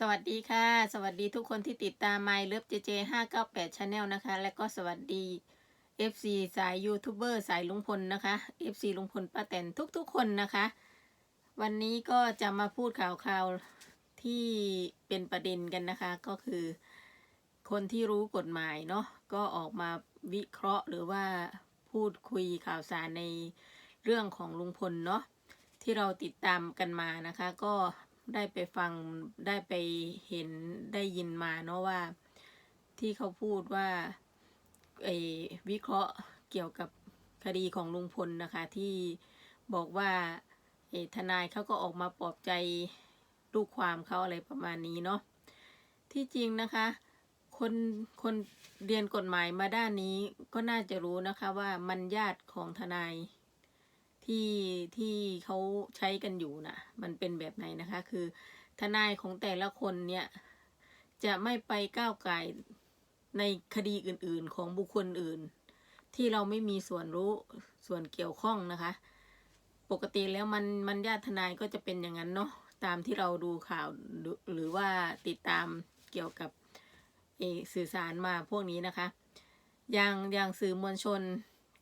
สวัสดีค่ะ สวัสดีทุกคนที่ติดตาม My Love JJ 598 Channel นะคะ และก็สวัสดี FC สายยูทูบเบอร์สายลุงพลนะคะ FC ลุงพลป้าแตนทุกๆคนนะคะ วันนี้ก็จะมาพูดข่าวข่าวที่เป็นประเด็นกันนะคะ ก็คือ คนที่รู้กฎหมายเนาะก็ออกมาวิเคราะห์หรือว่าพูดคุยข่าวสารในเรื่องของลุงพลเนาะที่เราติดตามกันมานะคะ ก็ ได้ไปฟังได้ไปเห็นได้ยินมาเนาะว่าที่เขาพูดว่าไอ้วิเคราะห์เกี่ยวกับคดีของลุงพลนะคะ ที่บอกว่าไอ้ทนายเขาก็ออกมาปลอบใจลูกความเขาอะไรประมาณนี้เนาะที่จริงนะคะ คนคนเรียนกฎหมายมาด้านนี้ก็น่าจะรู้นะคะว่ามันญาติของทนาย ที่ที่เขาใช้กันอยู่นะมันเป็นแบบไหนนะคะ คือทนายของแต่ละคนเนี่ยจะไม่ไปก้าวไก่ในคดีอื่น ๆ ของบุคคลอื่น ที่เราไม่มีส่วนรู้ส่วนเกี่ยวข้องนะคะ ปกติแล้วมันมันญาติทนายก็จะเป็นอย่างนั้นเนาะตามที่เราดูข่าวหรือว่าติดตามเกี่ยวกับสื่อสารมาพวกนี้นะคะ อย่างอย่างสื่อมวลชน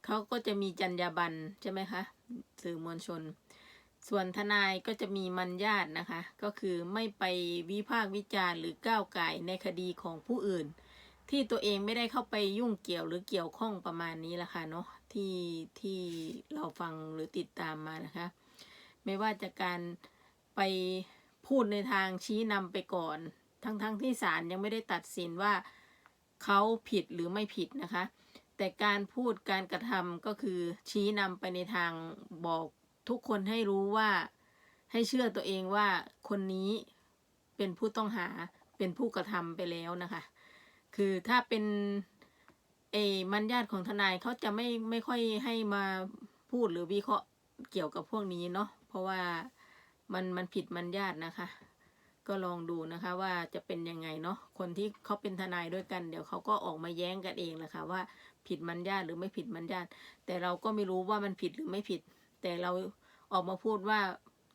เขาก็จะมีจรรยาบรรณใช่ไหมคะ สื่อมวลชน ส่วนทนายก็จะมีมัญญาตนะคะ ก็คือไม่ไปวิพากษ์วิจารณ์หรือก้าวไก่ในคดีของผู้อื่น ที่ตัวเองไม่ได้เข้าไปยุ่งเกี่ยวหรือเกี่ยวข้องประมาณนี้ละค่ะเนาะที่ที่เราฟังหรือติดตามมานะคะ ไม่ว่าจะการไปพูดในทางชี้นำไปก่อน ทั้งๆทที่ศาลยังไม่ได้ตัดสินว่าเขาผิดหรือไม่ผิดนะคะ แต่การพูดการกระทำก็คือชี้นำไปในทางบอกทุกคนให้รู้ว่า ให้เชื่อตัวเองว่าคนนี้เป็นผู้ต้องหาเป็นผู้กระทำไปแล้วนะคะ คือถ้าเป็นเอมันญาติของทนายเขาจะไม่ไม่ค่อยให้มาพูดหรือวิเคราะห์เกี่ยวกับพวกนี้เนาะเพราะว่ามันมันผิดมันญาตินะคะ ก็ลองดูนะคะว่าจะเป็นยังไงเนาะคนที่เขาเป็นทนายด้วยกัน เดี๋ยวเขาก็ออกมาแย้งกันเองแหละค่ะว่า ผิดมันญาติหรือไม่ผิดมันญาติแต่เราก็ไม่รู้ว่ามันผิดหรือไม่ผิด แต่เราออกมาพูดว่า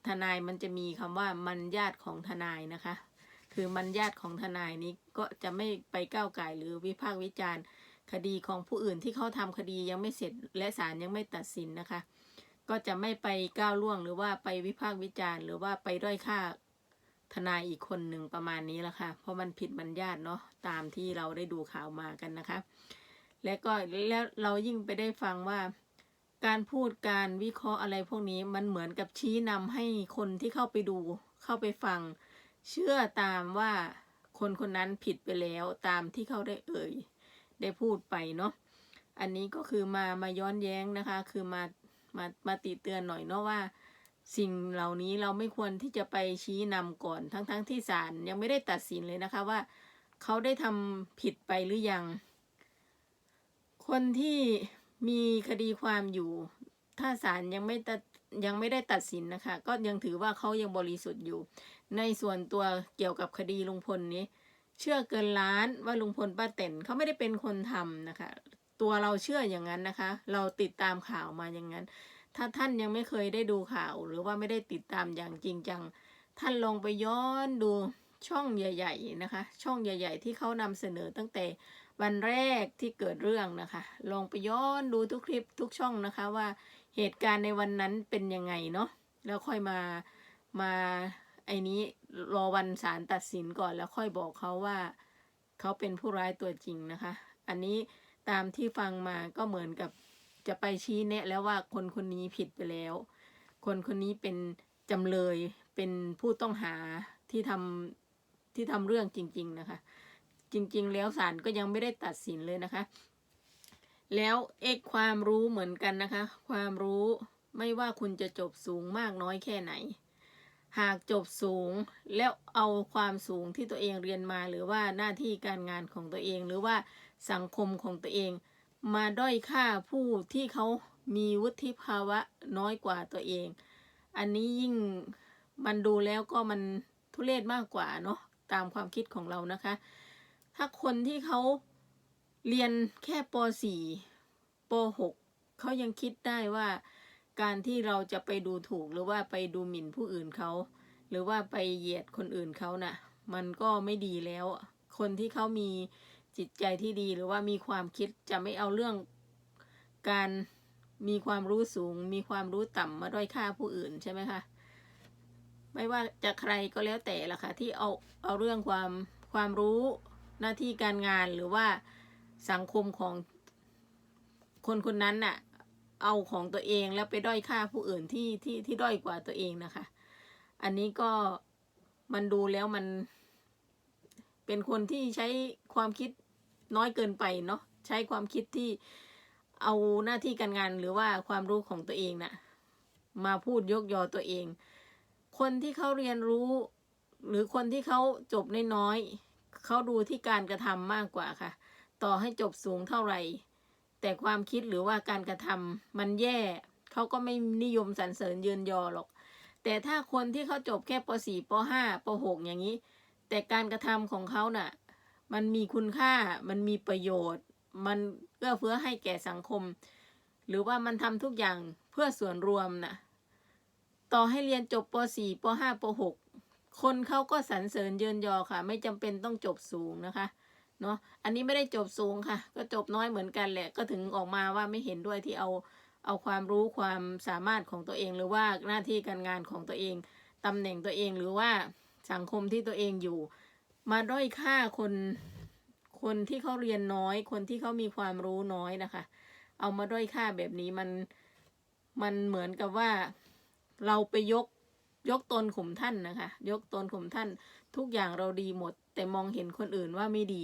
ทนายมันจะมีคำว่ามันญาติของทนายนะคะ คือมันญาติของทนายนี้ก็จะไม่ไปก้าวไก่หรือวิพากษ์วิจารณ์ คดีของผู้อื่นที่เขาทำคดียังไม่เสร็จ และศาลยังไม่ตัดสินนะคะ ก็จะไม่ไปก้าวล่วงหรือว่าไปวิพากษ์วิจารณ์ หรือว่าไปด้อยค่าทนายอีกคนหนึ่งประมาณนี้ละค่ะ เพราะมันผิดบัญญัติเนาะตามที่เราได้ดูข่าวมากันนะคะ และก็แล้วเรายิ่งไปได้ฟังว่าการพูดการวิเคราะห์อะไรพวกนี้มันเหมือนกับชี้นำให้คนที่เข้าไปดู เข้าไปฟัง เชื่อตามว่าคนคนนั้นผิดไปแล้วตามที่เขาได้เอ่ย ได้พูดไปเนาะอันนี้ก็คือมามาย้อนแย้งนะคะ คือมามามาติเตือนหน่อยเนาะว่า สิ่งเหล่านี้เราไม่ควรที่จะไปชี้นำก่อนทั้งๆทที่ศาลยังไม่ได้ตัดสินเลยนะคะว่า เขาได้ทำผิดไปหรือยัง คนที่มีคดีความอยู่ ถ้าศาลยังไม่ตัดยังไม่ได้ตัดสินนะคะ ก็ยังถือว่าเขายังบริสุทธิ์อยู่ ในส่วนตัวเกี่ยวกับคดีลุงพลนี้ เชื่อเกินล้านว่าลุงพลป้าแตนเขาไม่ได้เป็นคนทำนะคะ ตัวเราเชื่ออย่างนั้นนะคะ เราติดตามข่าวมาอย่างนั้น ถ้าท่านยังไม่เคยได้ดูข่าว หรือว่าไม่ได้ติดตามอย่างจริงจัง ท่านลองไปย้อนดูช่องใหญ่ ๆนะคะ ช่องใหญ่ ๆ ที่เขานำเสนอตั้งแต่ วันแรกที่เกิดเรื่องนะคะ ลองไปย้อนดูทุกคลิปทุกช่องนะคะว่าเหตุการณ์ในวันนั้นเป็นยังไงเนาะแล้วค่อยมามาไอ้นี้รอวันศาลตัดสินก่อนแล้วค่อยบอกเขาว่าเขาเป็นผู้ร้ายตัวจริงนะคะ อันนี้ตามที่ฟังมาก็เหมือนกับจะไปชี้แนะแล้วว่าคนคนนี้ผิดไปแล้ว คนคนนี้เป็นจำเลยเป็นผู้ต้องหาที่ทำที่ทำเรื่องจริง ๆ นะคะ จริง ๆ แล้วศาลก็ยังไม่ได้ตัดสินเลยนะคะ แล้วเอกความรู้เหมือนกันนะคะ ความรู้ไม่ว่าคุณจะจบสูงมากน้อยแค่ไหน หากจบสูงแล้วเอาความสูงที่ตัวเองเรียนมาหรือว่าหน้าที่การงานของตัวเอง หรือว่าสังคมของตัวเอง มาด้อยค่าผู้ที่เขามีวุฒิภาวะน้อยกว่าตัวเอง อันนี้ยิ่งมันดูแล้วก็มันทุเรศมากกว่าเนาะตามความคิดของเรานะคะ ถ้าคนที่เขาเรียนแค่ป .4 ป .6 เขายังคิดได้ว่าการที่เราจะไปดูถูกหรือว่าไปดูหมิ่นผู้อื่นเขาหรือว่าไปเหยียดคนอื่นเขาน่ะ มันก็ไม่ดีแล้ว คนที่เขามีจิตใจที่ดีหรือว่ามีความคิดจะไม่เอาเรื่องการมีความรู้สูง มีความรู้ต่ำมาด้อยค่าผู้อื่นใช่ไหมคะไม่ว่าจะใครก็แล้วแต่ละค่ะที่เอาเอาเรื่องความความรู้ หน้าที่การงานหรือว่าสังคมของคนคนนั้นน่ะ เอาของตัวเองแล้วไปด้อยค่าผู้อื่นที่ที่ที่ด้อยกว่าตัวเองนะคะ อันนี้ก็มันดูแล้วมัน เป็นคนที่ใช้ความคิดน้อยเกินไปเนาะใช้ความคิดที่เอาหน้าที่การงานหรือว่าความรู้ของตัวเองน่ะ มาพูดยกยอตัวเอง คนที่เขาเรียนรู้ หรือคนที่เขาจบน้อยๆ เขาดูที่การกระทำมากกว่าค่ะ ต่อให้จบสูงเท่าไหร่ แต่ความคิดหรือว่าการกระทำมันแย่เขาก็ไม่นิยมสรรเสริญเยืนยอหรอก แต่ถ้าคนที่เขาจบแค่ป .4 ป .5 ป .6 อย่างนี้ แต่การกระทำของเขาน่ะ มันมีคุณค่ามันมีประโยชน์ มันเอื้อเฟื้อให้แก่สังคม หรือว่ามันทำทุกอย่างเพื่อส่วนรวมน่ะต่อให้เรียนจบป .4 ป .5 ป .6 คนเขาก็สรรเสริญเยินยอค่ะ ไม่จำเป็นต้องจบสูงนะคะเนาะอันนี้ไม่ได้จบสูงค่ะ ก็จบน้อยเหมือนกันแหละ ก็ถึงออกมาว่าไม่เห็นด้วยที่เอาเอาความรู้ความสามารถของตัวเอง หรือว่าหน้าที่การงานของตัวเองตำแหน่งตัวเองหรือว่าสังคมที่ตัวเองอยู่ มาด้อยค่าคนคนที่เขาเรียนน้อย คนที่เขามีความรู้น้อยนะคะ เอามาด้อยค่าแบบนี้มันมันเหมือนกับว่าเราไปยก ยกตนข่มท่านนะคะ ยกตนข่มท่าน ทุกอย่างเราดีหมด แต่มองเห็นคนอื่นว่าไม่ดี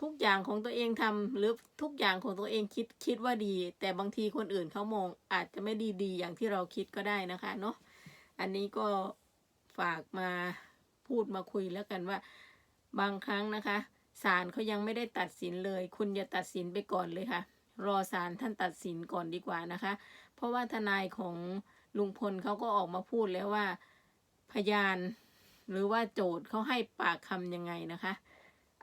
ทุกอย่างของตัวเองทำหรือทุกอย่างของตัวเองคิดคิดว่าดี แต่บางทีคนอื่นเขามองอาจจะไม่ดีดีอย่างที่เราคิดก็ได้นะคะเนาะอันนี้ก็ฝากมาพูดมาคุยแล้วกันว่า บางครั้งนะคะศาลเขายังไม่ได้ตัดสินเลย คุณอย่าตัดสินไปก่อนเลยค่ะ รอศาลท่านตัดสินก่อนดีกว่านะคะ เพราะว่าทนายของลุงพลเขาก็ออกมาพูดแล้วว่าพยานหรือว่าโจทย์เขาให้ปากคำยังไงนะคะ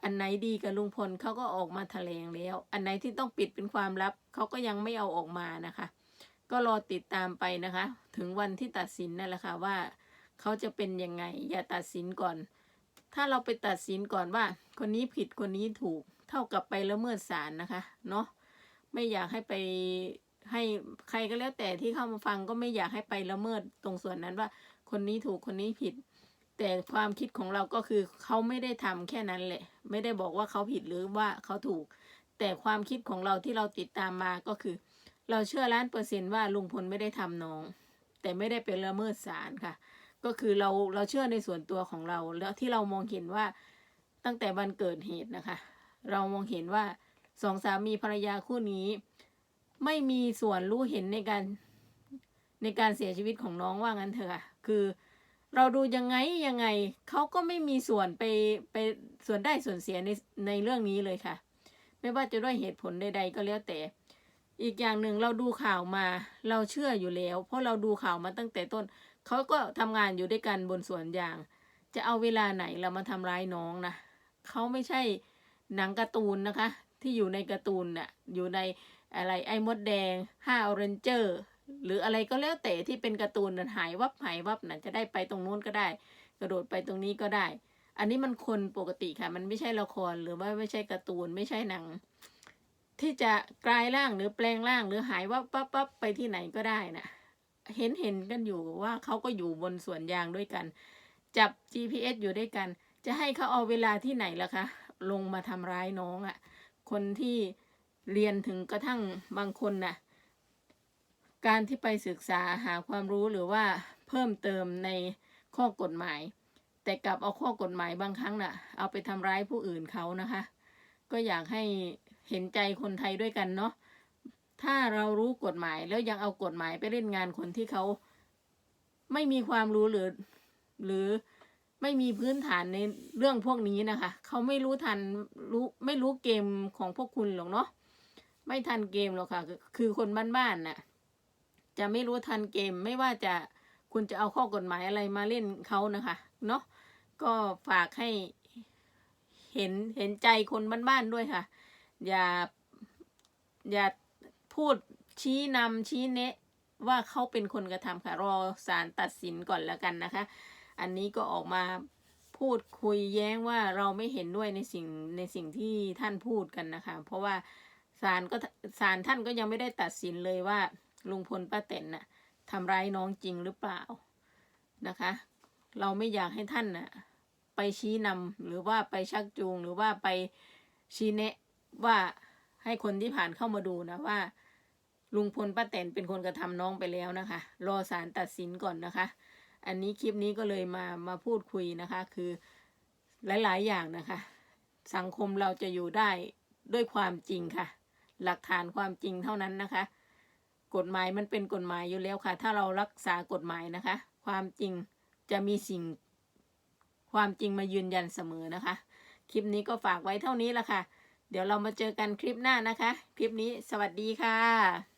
อันไหนดีกับลุงพลเขาก็ออกมาแถลงแล้ว อันไหนที่ต้องปิดเป็นความลับเขาก็ยังไม่เอาออกมานะคะ ก็รอติดตามไปนะคะ ถึงวันที่ตัดสินนั่นแหละค่ะว่าเขาจะเป็นยังไง อย่าตัดสินก่อน ถ้าเราไปตัดสินก่อนว่า คนนี้ผิดคนนี้ถูก เท่ากับไปละเมิดศาลนะคะ เนาะไม่อยากให้ไป ให้ใครก็แล้วแต่ที่เข้ามาฟังก็ไม่อยากให้ไปละเมิดตรงส่วนนั้นว่า คนนี้ถูกคนนี้ผิด แต่ความคิดของเราก็คือเขาไม่ได้ทำแค่นั้นแหละ ไม่ได้บอกว่าเขาผิดหรือว่าเขาถูก แต่ความคิดของเราที่เราติดตามมาก็คือ เราเชื่อล้านเปอร์เซนต์ว่าลุงพลไม่ได้ทำน้อง แต่ไม่ได้เป็นละเมิดศาลค่ะ ก็คือเราเราเชื่อในส่วนตัวของเรา แล้วที่เรามองเห็นว่าตั้งแต่วันเกิดเหตุนะคะ เรามองเห็นว่าสองสามีภรรยาคู่นี้ ไม่มีส่วนรู้เห็นในการในการเสียชีวิตของน้องว่างั้นเถอะคือเราดูยังไงยังไงเขาก็ไม่มีส่วนไปไปส่วนได้ส่วนเสียในในเรื่องนี้เลยค่ะ ไม่ว่าจะด้วยเหตุผลใด ๆ ก็แล้วแต่ อีกอย่างหนึ่งเราดูข่าวมา เราเชื่ออยู่แล้ว เพราะเราดูข่าวมาตั้งแต่ต้นเขาก็ทำงานอยู่ด้วยกันบนสวนยาง จะเอาเวลาไหนเรามาทำร้ายน้องนะเขาไม่ใช่หนังการ์ตูนนะคะ ที่อยู่ในการ์ตูนน่ะอยู่ใน อะไรไอ้มดแดงห้าออเรนเจอร์หรืออะไรก็แล้วแต่ที่เป็นการ์ตูนหายวับหายวับน่ะจะได้ไปตรงนู้นก็ได้ กระโดดไปตรงนี้ก็ได้ อันนี้มันคนปกติค่ะ มันไม่ใช่ละครหรือว่าไม่ใช่การ์ตูนไม่ใช่หนัง ที่จะกลายร่างหรือแปลงร่างหรือหายวับปั๊บปั๊บไปที่ไหนก็ได้นะเห็นเห็นกันอยู่ว่าเขาก็อยู่บนสวนยางด้วยกัน จับ GPS อยู่ด้วยกัน จะให้เขาเอาเวลาที่ไหนล่ะคะ ลงมาทำร้ายน้องอะ่ะ คนที่ เรียนถึงกระทั่งบางคนน่ะการที่ไปศึกษาหาความรู้หรือว่าเพิ่มเติมในข้อกฎหมาย แต่กลับเอาข้อกฎหมายบางครั้งน่ะ เอาไปทำร้ายผู้อื่นเขานะคะ ก็อยากให้เห็นใจคนไทยด้วยกันเนาะถ้าเรารู้กฎหมายแล้วยังเอากฎหมายไปเล่นงานคนที่เขาไม่มีความรู้หรือ หรือไม่มีพื้นฐานในเรื่องพวกนี้นะคะ เขาไม่รู้ทันรู้ไม่รู้เกมของพวกคุณหรอกเนาะ ไม่ทันเกมหรอกค่ะ คือคนบ้านๆน่ะ จะไม่รู้ทันเกมไม่ว่าจะคุณจะเอาข้อกฎหมายอะไรมาเล่นเขานะคะเนาะก็ฝากให้เห็นเห็นใจคนบ้านๆด้วยค่ะ อย่าอย่าพูดชี้นำชี้แนะว่าเขาเป็นคนกระทำค่ะ รอศาลตัดสินก่อนแล้วกันนะคะ อันนี้ก็ออกมาพูดคุยแย้งว่าเราไม่เห็นด้วยในสิ่งในสิ่งที่ท่านพูดกันนะคะ เพราะว่า ศาลก็ศาลท่านก็ยังไม่ได้ตัดสินเลยว่าลุงพลป้าแตนน่ะทำร้ายน้องจริงหรือเปล่านะคะ เราไม่อยากให้ท่านน่ะไปชี้นำหรือว่าไปชักจูงหรือว่าไปชี้แนะว่าให้คนที่ผ่านเข้ามาดูนะว่า ลุงพลป้าแตนเป็นคนกระทำน้องไปแล้วนะคะ รอศาลตัดสินก่อนนะคะ อันนี้คลิปนี้ก็เลยมามาพูดคุยนะคะ คือหลาย ๆ อย่างนะคะ สังคมเราจะอยู่ได้ด้วยความจริงค่ะ หลักฐานความจริงเท่านั้นนะคะ กฎหมายมันเป็นกฎหมายอยู่แล้วค่ะ ถ้าเรารักษากฎหมายนะคะ ความจริงจะมีสิ่งความจริงมายืนยันเสมอนะคะ คลิปนี้ก็ฝากไว้เท่านี้ละค่ะ เดี๋ยวเรามาเจอกันคลิปหน้านะคะ คลิปนี้สวัสดีค่ะ